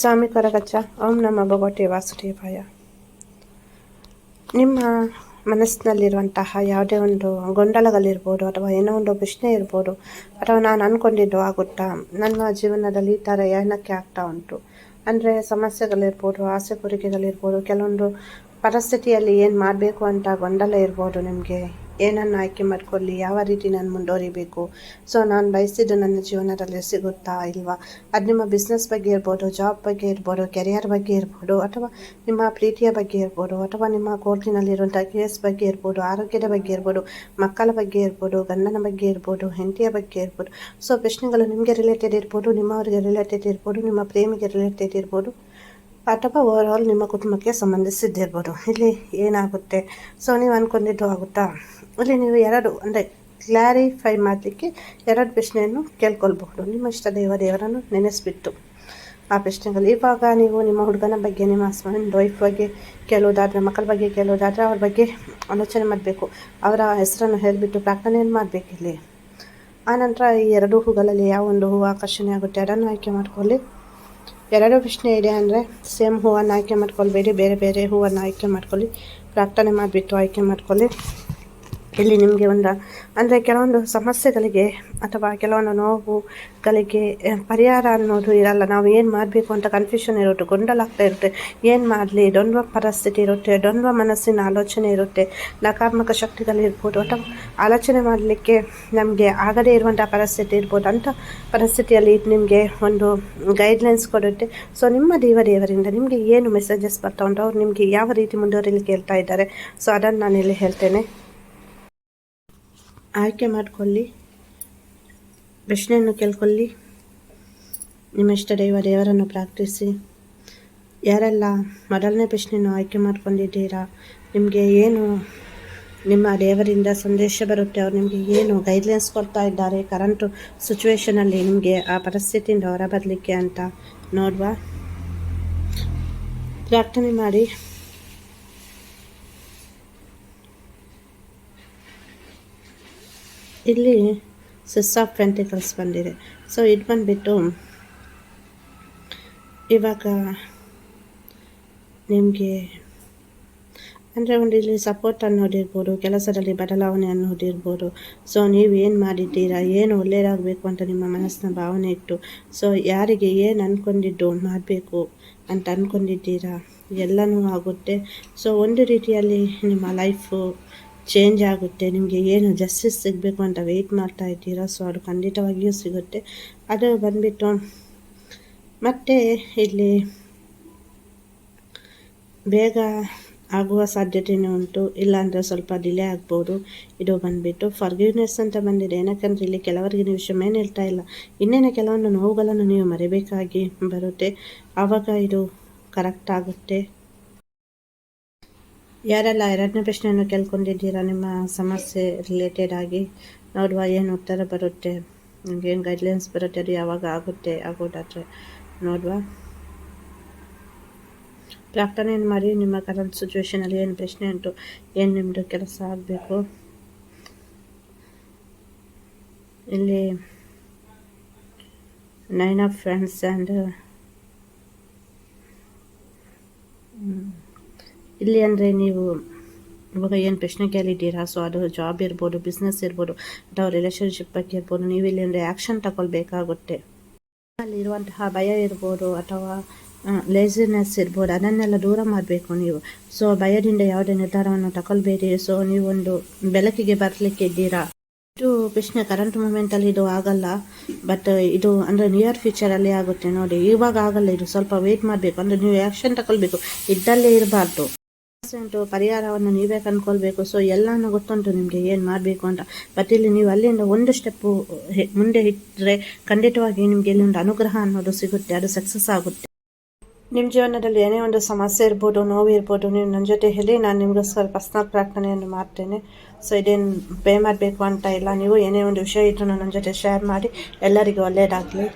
ಸ್ವಾಮಿ ಕೊರಗಚ್ಚ. ಓಂ ನಮ್ಮ ಭಗವತಿ ವಾಸುದೇವಾಯ. ನಿಮ್ಮ ಮನಸ್ಸಿನಲ್ಲಿರುವಂತಹ ಯಾವುದೇ ಒಂದು ಗೊಂದಲಗಳಿರ್ಬೋದು ಅಥವಾ ಏನೋ ಒಂದು ಪ್ರಶ್ನೆ ಇರ್ಬೋದು ಅಥವಾ ನಾನು ಅಂದ್ಕೊಂಡಿದ್ದು ಆಗುತ್ತಾ? ನನ್ನ ಜೀವನದಲ್ಲಿ ಈ ಥರ ಏನಕ್ಕೆ ಆಗ್ತಾ ಉಂಟು? ಅಂದರೆ ಸಮಸ್ಯೆಗಳಿರ್ಬೋದು ಆಸೆ ಕೋರಿಕೆಗಳಿರ್ಬೋದು ಕೆಲವೊಂದು ಪರಿಸ್ಥಿತಿಯಲ್ಲಿ ಏನು ಮಾಡಬೇಕು ಅಂತ ಗೊಂದಲ ಇರ್ಬೋದು ನಿಮಗೆ? ಏನನ್ನು ಆಯ್ಕೆ ಮಾಡ್ಕೊಳ್ಳಿ, ಯಾವ ರೀತಿ ನಾನು ಮುಂದುವರಿಬೇಕು ಸೊ ನಾನು ಬಯಸಿದ್ದು ನನ್ನ ಜೀವನದಲ್ಲಿ ಸಿಗುತ್ತಾ ಇಲ್ವಾ? ಅದು ನಿಮ್ಮ ಬಿಸ್ನೆಸ್ ಬಗ್ಗೆ ಇರ್ಬೋದು ಜಾಬ್ ಬಗ್ಗೆ ಇರ್ಬೋದು ಕೆರಿಯರ್ ಬಗ್ಗೆ ಇರ್ಬೋದು, ಅಥವಾ ನಿಮ್ಮ ಪ್ರೀತಿಯ ಬಗ್ಗೆ ಇರ್ಬೋದು, ಅಥವಾ ನಿಮ್ಮ ಕೋರ್ಟಿನಲ್ಲಿರುವಂಥ ಕೇಸ್ ಬಗ್ಗೆ ಇರ್ಬೋದು, ಆರೋಗ್ಯದ ಬಗ್ಗೆ ಇರ್ಬೋದು, ಮಕ್ಕಳ ಬಗ್ಗೆ ಇರ್ಬೋದು, ಗಂಡನ ಬಗ್ಗೆ ಇರ್ಬೋದು, ಹೆಂಡತಿಯ ಬಗ್ಗೆ ಇರ್ಬೋದು. ಸೊ ಪ್ರಶ್ನೆಗಳು ನಿಮಗೆ ರಿಲೇಟೆಡ್ ಇರ್ಬೋದು, ನಿಮ್ಮವರಿಗೆ ರಿಲೇಟೆಡ್ ಇರ್ಬೋದು, ನಿಮ್ಮ ಪ್ರೇಮಿಗೆ ರಿಲೇಟೆಡ್ ಇರ್ಬೋದು. ಅಥವಾ ಓವರ್ ಆಲ್ ನಿಮ್ಮ ಕುಟುಂಬಕ್ಕೆ ಸಂಬಂಧಿಸಿದ್ದಿರ್ಬೋದು. ಇಲ್ಲಿ ಏನಾಗುತ್ತೆ? ಸೊ ನೀವು ಅಂದ್ಕೊಂಡಿದ್ದು ಆಗುತ್ತಾ? ಇಲ್ಲಿ ನೀವು ಎರಡು, ಅಂದರೆ ಕ್ಲಾರಿಫೈ ಮಾಡಲಿಕ್ಕೆ ಎರಡು ಪ್ರಶ್ನೆಯನ್ನು ಕೇಳ್ಕೊಳ್ಬಹುದು. ನಿಮ್ಮ ಇಷ್ಟ ದೇವ ದೇವರನ್ನು ನೆನೆಸ್ಬಿಟ್ಟು. ಆ ಪ್ರಶ್ನೆಗಳು ಇವಾಗ ನೀವು ನಿಮ್ಮ ಹುಡುಗನ ಬಗ್ಗೆ, ನಿಮ್ಮ ಹಸ್ಬೆಂಡ್ ವೈಫ್ ಬಗ್ಗೆ ಕೇಳೋದಾದರೆ, ಮಕ್ಕಳ ಬಗ್ಗೆ ಕೇಳೋದಾದರೆ ಅವ್ರ ಬಗ್ಗೆ ಆಲೋಚನೆ ಮಾಡಬೇಕು. ಅವರ ಹೆಸರನ್ನು ಹೇಳಿಬಿಟ್ಟು ಪ್ರಾರ್ಥನೆಯನ್ನು ಮಾಡಬೇಕು ಇಲ್ಲಿ ಆನಂತರ ಈ ಎರಡು ಹೂಗಳಲ್ಲಿ ಯಾವ ಒಂದು ಹೂವು ಆಕರ್ಷಣೆ ಆಗುತ್ತೆ? ಅದನ್ನು ಆಯ್ಕೆ ಮಾಡ್ಕೊಳ್ಳಿ. ಎರಡು ಪ್ರಶ್ನೆ ಇದೆ ಅಂದರೆ ಸೇಮ್ ಹೂವನ್ನು ಆಯ್ಕೆ ಮಾಡ್ಕೊಳ್ಬೇಡಿ, ಬೇರೆ ಬೇರೆ ಹೂವನ್ನು ಆಯ್ಕೆ ಮಾಡ್ಕೊಳ್ಳಿ. ಪ್ರಾರ್ಥನೆ ಮಾಡಿಬಿಟ್ಟು ಆಯ್ಕೆ ಮಾಡ್ಕೊಳ್ಳಿ. ಇಲ್ಲಿ ನಿಮಗೆ ಒಂದು, ಅಂದರೆ ಕೆಲವೊಂದು ಸಮಸ್ಯೆಗಳಿಗೆ ಅಥವಾ ಕೆಲವೊಂದು ನೋವುಗಳಿಗೆ ಪರಿಹಾರ ಅನ್ನೋದು ಇರಲ್ಲ. ನಾವು ಏನು ಮಾಡಬೇಕು ಅಂತ ಕನ್ಫ್ಯೂಷನ್ ಇರುತ್ತೆ, ಗೊಂದಲಾಗ್ತಾ ಇರುತ್ತೆ. ಏನು ಮಾಡಲಿ? ದ್ವಂದ್ವ ಪರಿಸ್ಥಿತಿ ಇರುತ್ತೆ, ದ್ವಂದ್ವ ಮನಸ್ಸಿನ ಆಲೋಚನೆ ಇರುತ್ತೆ. ನಕಾರಾತ್ಮಕ ಶಕ್ತಿಗಳಿರ್ಬೋದು ಅಥವಾ ಆಲೋಚನೆ ಮಾಡಲಿಕ್ಕೆ ನಮಗೆ ಆಗದೇ ಇರುವಂಥ ಪರಿಸ್ಥಿತಿ ಇರ್ಬೋದು. ಅಂಥ ಪರಿಸ್ಥಿತಿಯಲ್ಲಿ ಇದು ನಿಮಗೆ ಒಂದು ಗೈಡ್ಲೈನ್ಸ್ ಕೊಡುತ್ತೆ. ಸೊ ನಿಮ್ಮ ದೇವ ದೇವರಿಂದ ನಿಮಗೆ ಏನು ಮೆಸೇಜಸ್ ಬರ್ತಾ ಉಂಟು? ಅವ್ರು ನಿಮಗೆ ಯಾವ ರೀತಿ ಮುಂದುವರಿಲಿಕ್ಕೆ ಹೇಳ್ತಾ ಇದ್ದಾರೆ? ಸೊ ಅದನ್ನು ನಾನು ಇಲ್ಲಿ ಹೇಳ್ತೇನೆ. ಆಯ್ಕೆ ಮಾಡಿಕೊಳ್ಳಿ. ಪ್ರಶ್ನೆಯನ್ನು ಕೇಳ್ಕೊಳ್ಳಿ. ನಿಮ್ಮ ಇಷ್ಟ ದೈವ ದೇವರನ್ನು ಪ್ರಾರ್ಥಿಸಿ. ಯಾರೆಲ್ಲ ಮೊದಲನೇ ಪ್ರಶ್ನೆಯನ್ನು ಆಯ್ಕೆ ಮಾಡ್ಕೊಂಡಿದ್ದೀರಾ? ನಿಮಗೆ ಏನು ನಿಮ್ಮ ದೇವರಿಂದ ಸಂದೇಶ ಬರುತ್ತೆ? ಅವ್ರು ನಿಮಗೆ ಏನು ಗೈಡ್ಲೈನ್ಸ್ ಕೊಡ್ತಾ ಇದ್ದಾರೆ? ಕರೆಂಟು ಸಿಚುವೇಷನಲ್ಲಿ ನಿಮಗೆ ಆ ಪರಿಸ್ಥಿತಿಯಿಂದ ಹೊರಬರಲಿಕ್ಕೆ ಅಂತ ನೋಡುವ. ಪ್ರಾರ್ಥನೆ ಮಾಡಿ. ಇಲ್ಲಿ ಸಿಸ್ ಆಫ್ ಪೆಂಟಿಕಲ್ಸ್ ಬಂದಿದೆ. ಸೊ ಇದು ಬಂದುಬಿಟ್ಟು ಇವಾಗ ನಿಮಗೆ ಅಂದರೆ ಒಂದು ಇಲ್ಲಿ ಸಪೋರ್ಟ್ ಅನ್ನೋದಿರ್ಬೋದು ಕೆಲಸದಲ್ಲಿ ಬದಲಾವಣೆ ಅನ್ನೋದಿರ್ಬೋದು ಸೊ ನೀವು ಏನು ಮಾಡಿದ್ದೀರಾ? ಏನು ಒಳ್ಳೆಯದಾಗಬೇಕು ಅಂತ ನಿಮ್ಮ ಮನಸ್ಸಿನ ಭಾವನೆ ಇಟ್ಟು ಸೊ ಯಾರಿಗೆ ಏನು ಅಂದ್ಕೊಂಡಿದ್ದು ಮಾಡಬೇಕು ಅಂತ ಅಂದ್ಕೊಂಡಿದ್ದೀರಾ ಎಲ್ಲನೂ ಆಗುತ್ತೆ. ಸೊ ಒಂದು ರೀತಿಯಲ್ಲಿ ನಿಮ್ಮ ಲೈಫು ಚೇಂಜ್ ಆಗುತ್ತೆ. ನಿಮಗೆ ಏನು ಜಸ್ಟಿಸ್ ಸಿಗಬೇಕು ಅಂತ ವೆಯ್ಟ್ ಮಾಡ್ತಾ ಇದ್ದೀರಾ? ಸೊ ಅದು ಖಂಡಿತವಾಗಿಯೂ ಸಿಗುತ್ತೆ. ಅದು ಬಂದುಬಿಟ್ಟು ಮತ್ತು ಇಲ್ಲಿ ಬೇಗ ಆಗುವ ಸಾಧ್ಯತೆಯೂ ಉಂಟು. ಇಲ್ಲಾಂದರೆ ಸ್ವಲ್ಪ ಡಿಲೇ ಆಗ್ಬೋದು. ಇದು ಬಂದುಬಿಟ್ಟು ಫರ್ಗಿವ್ನೆಸ್ ಅಂತ ಬಂದಿದೆ. ಏನಕ್ಕಂದ್ರೆ ಇಲ್ಲಿ ಕೆಲವರಿಗೆ ನೀವು ಕ್ಷಮೆನೇ ಹೇಳ್ತಾ ಇಲ್ಲ. ಇನ್ನೇನು ಕೆಲವೊಂದು ನೋವುಗಳನ್ನು ನೀವು ಮರಿಬೇಕಾಗಿ ಬರುತ್ತೆ. ಆವಾಗ ಇದು ಕರೆಕ್ಟ್ ಆಗುತ್ತೆ. ಯಾರೆಲ್ಲ ಎರಡನೇ ಪ್ರಶ್ನೆಯನ್ನು ಕೇಳ್ಕೊಂಡಿದ್ದೀರಾ? ನಿಮ್ಮ ಸಮಸ್ಯೆ ರಿಲೇಟೆಡ್ ಆಗಿ ನೋಡುವ ಏನು ಉತ್ತರ ಬರುತ್ತೆ. ನಿಮ್ಗೆ ಏನು ಗೈಡ್ಲೈನ್ಸ್ ಬರುತ್ತೆ, ಅದು ಯಾವಾಗ ಆಗುತ್ತೆ, ಆಗೋದಾದರೆ ನೋಡುವ. ಪ್ರಾರ್ಥನೆಯನ್ನು ಮಾಡಿ, ನಿಮ್ಮ ಕರೆಂಟ್ ಸಿಚುವೇಶನಲ್ಲಿ ಏನು ಪ್ರಶ್ನೆ ಉಂಟು, ಏನು ನಿಮ್ಮದು ಕೆಲಸ ಆಗಬೇಕು? ಇಲ್ಲಿ ನೈನ್ ಆಫ್ ಫ್ರೆಂಡ್ಸ್ ಆ್ಯಂಡ್ ಇಲ್ಲಿ ಅಂದರೆ ನೀವು ಇವಾಗ ಏನು ಪ್ರಶ್ನೆ ಕೇಳಿದ್ದೀರಾ? ಸೊ ಅದು ಜಾಬ್ ಇರ್ಬೋದು ಬಿಸ್ನೆಸ್ ಇರ್ಬೋದು, ಅಥವಾ ರಿಲೇಷನ್ಶಿಪ್ ಬಗ್ಗೆ ಇರ್ಬೋದು, ನೀವು ಇಲ್ಲಿ ಅಂದರೆ ಆ್ಯಕ್ಷನ್ ತಗೊಳ್ಬೇಕಾಗುತ್ತೆ. ಅಲ್ಲಿರುವಂತಹ ಭಯ ಇರ್ಬೋದು, ಅಥವಾ ಲೇಸಿನೆಸ್ ಇರ್ಬೋದು, ಅದನ್ನೆಲ್ಲ ದೂರ ಮಾಡಬೇಕು ನೀವು. ಸೊ ಭಯದಿಂದ ಯಾವುದೇ ನಿರ್ಧಾರವನ್ನು ತಗೊಳ್ಬೇಡಿ. ಸೊ ನೀವೊಂದು ಬೆಳಕಿಗೆ ಬರಲಿಕ್ಕೆ ಇದ್ದೀರಾ? ಇದು ಪ್ರಶ್ನೆ ಕರೆಂಟ್ ಮೂಮೆಂಟಲ್ಲಿ ಇದು ಆಗಲ್ಲ. ಬಟ್ ಇದು ಅಂದರೆ ನಿಯರ್ ಫ್ಯೂಚರಲ್ಲಿ ಆಗುತ್ತೆ ನೋಡಿ. ಇವಾಗ ಆಗಲ್ಲ, ಇದು ಸ್ವಲ್ಪ ವೆಯ್ಟ್ ಮಾಡಬೇಕು. ಅಂದರೆ ನೀವು ಆ್ಯಕ್ಷನ್ ತಗೊಳ್ಬೇಕು. ಇದ್ದಲ್ಲೇ ಇರಬಾರ್ದು. ಉಂಟು ಪರಿಹಾರವನ್ನು ನೀವೇ ಕಂಡ್ಕೊಳ್ಬೇಕು ಸೊ ಎಲ್ಲಾನು ಗೊತ್ತುಂಟು ನಿಮಗೆ ಏನು ಮಾಡಬೇಕು ಅಂತ. ಬಟ್ ಇಲ್ಲಿ ನೀವು ಅಲ್ಲಿಂದ ಒಂದು ಸ್ಟೆಪ್ಪು ಮುಂದೆ ಇಟ್ಟರೆ ಖಂಡಿತವಾಗಿ ನಿಮಗೆ ಇಲ್ಲಿ ಒಂದು ಅನುಗ್ರಹ ಅನ್ನೋದು ಸಿಗುತ್ತೆ. ಅದು ಸಕ್ಸಸ್ ಆಗುತ್ತೆ. ನಿಮ್ಮ ಜೀವನದಲ್ಲಿ ಏನೇ ಒಂದು ಸಮಸ್ಯೆ ಇರ್ಬೋದು, ನೋವು ಇರ್ಬೋದು, ನೀವು ನನ್ನ ಜೊತೆ ಹೇಳಿ ನಾನು ನಿಮಗೋಸ್ಕರ ಪರ್ಸ್ನಲ್ ಪ್ರಾರ್ಥನೆಯನ್ನು ಮಾಡ್ತೇನೆ. ಸೊ ಇದೇನು ಪೇ ಮಾಡಬೇಕು ಅಂತ ಇಲ್ಲ. ನೀವು ಏನೇ ಒಂದು ವಿಷಯ ಇದ್ರೂ ನನ್ನ ಜೊತೆ ಶೇರ್ ಮಾಡಿ. ಎಲ್ಲರಿಗೂ ಒಳ್ಳೆಯದಾಗಲಿ